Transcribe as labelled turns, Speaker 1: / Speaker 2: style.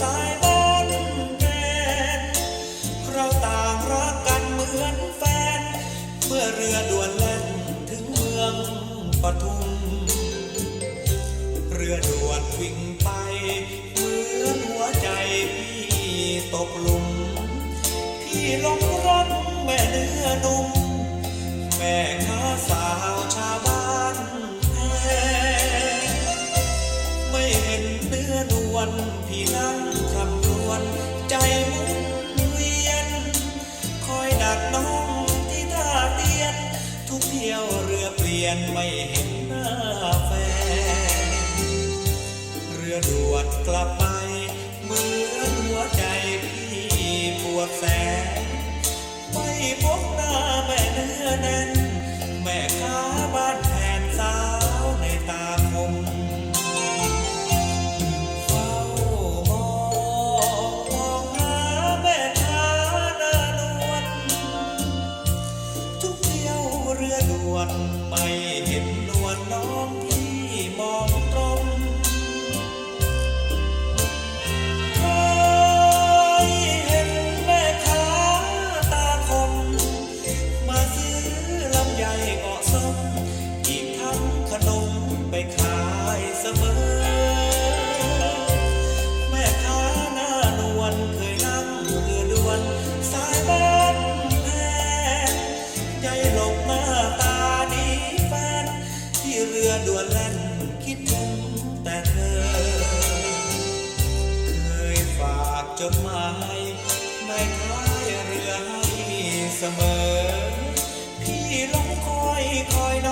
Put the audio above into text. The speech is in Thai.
Speaker 1: สายบนแฟนเราต่างรักกันเหมือนแฟน เมื่อเรือด่วนแล่นถึงเมืองปทุม เรือด่วนวิ่งไป เหมือนหัวใจพี่ตกหลุม พี่หลงรักแม่เนื้อนุ่มแม่ค้าสา เนื้อนวลพี่นั่งคำนวณใจมุนเวียน คอยดักน้องที่ท่าเตียน ทุกเที่ยวเรือเปลี่ยนไม่เห็นหน้าแฟน เรือด่วนกลับไปเหมือนหัวใจพี่ปวดแสน ไม่พบหน้าแม่ รือด่วนแล่นคิดถึงแต่เธอ เคยฝากจดหมายในท้ายเรือให้เสมอ พี่ลงคอยคอยน